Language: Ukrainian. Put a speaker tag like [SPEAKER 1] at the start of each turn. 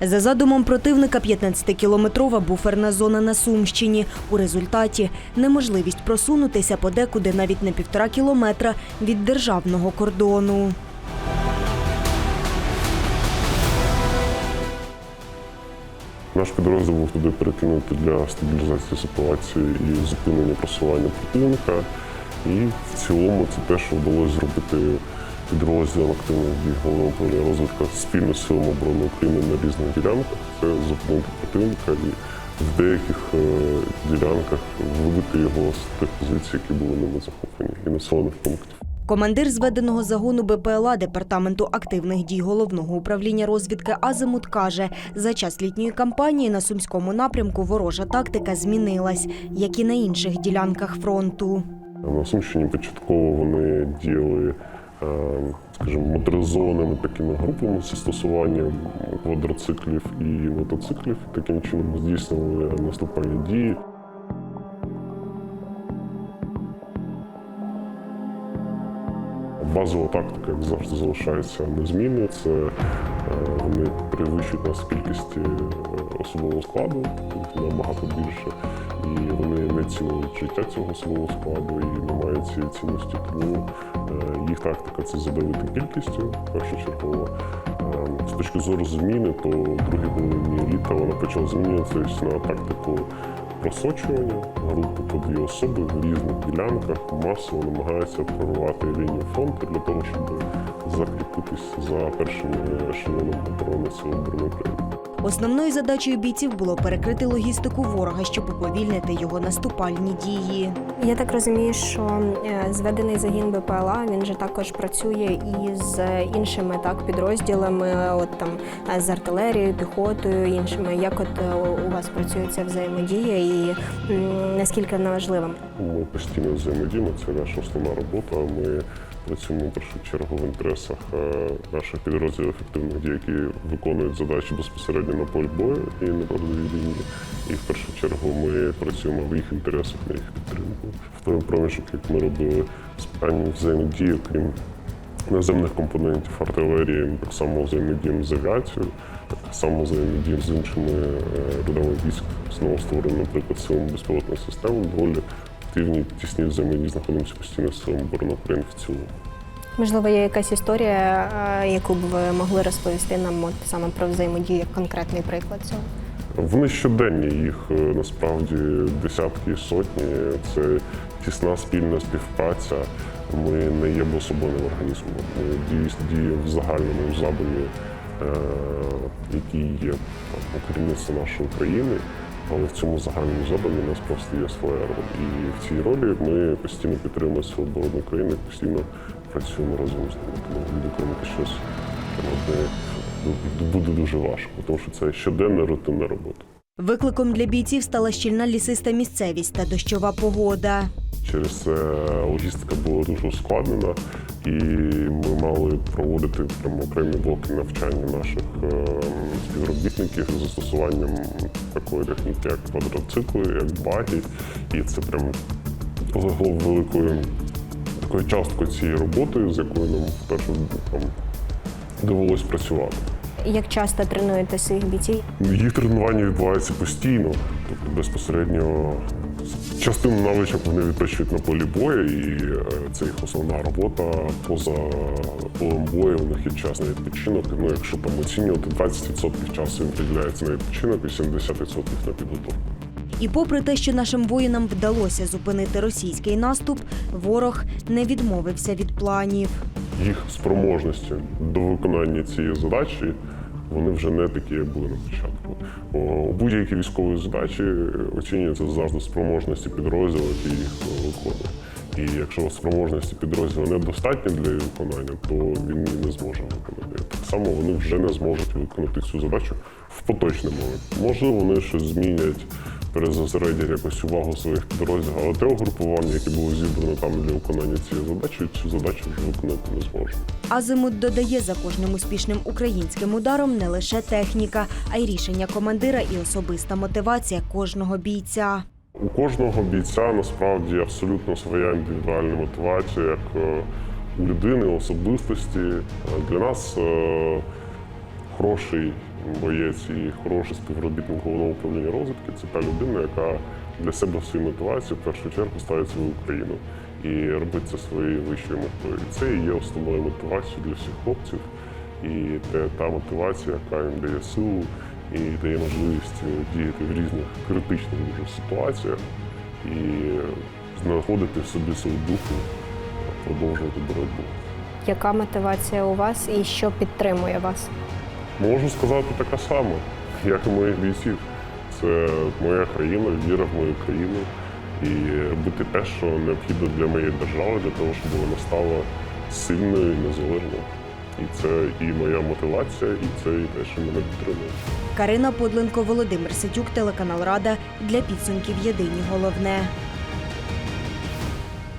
[SPEAKER 1] За задумом противника 15-кілометрова буферна зона на Сумщині. У результаті неможливість просунутися подекуди навіть на півтора кілометра від державного кордону.
[SPEAKER 2] Наш підрозділ був туди перекинутий для стабілізації ситуації і зупинення просування противника. І в цілому це те, що вдалося зробити підрозділом активних дій головного управління розвитку спільно з силами оборони України на різних ділянках. Це зупинити противника і в деяких е, ділянках вибити його з тих позицій, які були ними захоплені, і населених пунктів.
[SPEAKER 1] Командир зведеного загону БПЛА департаменту активних дій головного управління розвідки Азимут каже, за час літньої кампанії на сумському напрямку ворожа тактика змінилась, як і на інших ділянках фронту.
[SPEAKER 2] На Сумщині початково вони діяли, скажімо, моторизованими такими групами з застосуванням квадроциклів і мотоциклів. Таким чином здійснювали наступальні дії. Базова тактика, як завжди, залишається незмінною. Це е, вони перевищують нас в кількості е, особового складу, набагато більше. І вони цінують життя цього особового складу і не мають цієї цінності. Тому е, їх тактика це задавити кількістю першочергово. Е, З точки зору зміни, то в другій половині літа вона почала змінюватися на тактику просочування групи по дві особи в різних ділянках масово намагаються прорвати лінію фронту для того, щоб закріпитись за першими ешелонами оборони Сил оборони.
[SPEAKER 1] Основною задачею бійців було перекрити логістику ворога, щоб уповільнити його наступальні дії.
[SPEAKER 3] Я так розумію, що е, зведений загін БПЛА він же також працює і з іншими так підрозділами, от там е, з артилерією, піхотою, іншими. Як от е, у вас працює ця взаємодія, і наскільки вона важлива?
[SPEAKER 2] Ми постійно взаємодіємо, це наша основна робота. Ми працюємо в першу чергу в інтересах е, наших підрозділів ефективних дій, які виконують задачі безпосередньо на полі бою і на передовій лінії. І в першу чергу ми працюємо в їх інтересах на їх підтримку. В той проміжок, як ми робили з спеціальні взаємодії, окрім наземних компонентів артилерії, ми так само взаємодіємо з авіацією, так само взаємодіємо з іншими е, родами військ, знову створено, наприклад, силами безпілотних систем, доволі активні, тісні взаємодії знаходимося постійно з силами оборони України в цілому.
[SPEAKER 3] Можливо, є якась історія, е, яку б ви могли розповісти нам от саме про взаємодію, як конкретний приклад цього?
[SPEAKER 2] Вони щоденні, їх е, насправді десятки і сотні. Це тісна спільна співпраця. Ми не є обособленим організмом. Ми діємо- в загальному задумі, е, який є у нашої країни. Але в цьому загальному задумі у нас просто є своя роль. І в цій ролі ми постійно підтримуємо Сили оборони України, постійно працюємо разом з ними. Тому виконати щось буде дуже важко, тому що це щоденна рутинна робота.
[SPEAKER 1] Викликом для бійців стала щільна лісиста місцевість та дощова погода.
[SPEAKER 2] Через це логістика була дуже ускладнена, і ми мали проводити прямо окремі блоки навчання наших е, співробітників з застосуванням такої техніки, як квадроцикли, як баги. І це прямо легло великою такою часткою цієї роботи, з якою нам там довелось працювати.
[SPEAKER 3] Як часто тренуєте своїх бійців?
[SPEAKER 2] Їх тренування відбувається постійно, тобто безпосередньо частину навичок вони відпрацюють на полі бою, і е, це їх основна робота. Поза полем бою у них є час на відпочинок. Ну, якщо там оцінювати, 20% часу їм приділяється на відпочинок і 70% на підготовку.
[SPEAKER 1] І попри те, що нашим воїнам вдалося зупинити російський наступ, ворог не відмовився від планів.
[SPEAKER 2] Їх спроможності до виконання цієї задачі вони вже не такі, як були на початку. У будь-які військові задачі оцінюються завжди спроможності підрозділу, і їх е, виконує. І якщо спроможності підрозділу недостатні для її виконання, то він її не зможе виконати. Так само вони вже не зможуть виконати цю задачу в поточний момент. Можливо, вони щось змінять, перезосередять якось увагу своїх підрозділів, але те угрупування, яке було зібрано там для виконання цієї задачі, цю задачу вже виконати не зможе.
[SPEAKER 1] Азимут додає за кожним успішним українським ударом не лише техніка, а й рішення командира і особиста мотивація кожного бійця.
[SPEAKER 2] У кожного бійця насправді абсолютно своя індивідуальна мотивація, як е, у людини, особистості. Е, Для нас е, хороший боєць і хороший співробітник головного управління розвідки це та людина, яка для себе свою мотивацію в першу чергу ставить свою Україну і робить це своєю вищою метою. І це і є основною мотивацією для всіх хлопців. І це та мотивація, яка їм дає силу і дає можливість діяти в різних критичних дуже ситуаціях і знаходити в собі силу духу, продовжувати боротьбу.
[SPEAKER 3] Яка мотивація у вас і що підтримує вас?
[SPEAKER 2] Можу сказати така сама, як і моїх бійців. Це моя країна, віра в мою країну і робити те, що необхідно для моєї держави, для того, щоб вона стала сильною і незалежною. І це і моя мотивація, і це і те, що мене підтримує.
[SPEAKER 1] Карина Подленко, Володимир Сетюк, телеканал Рада для підсумків Єдині головне.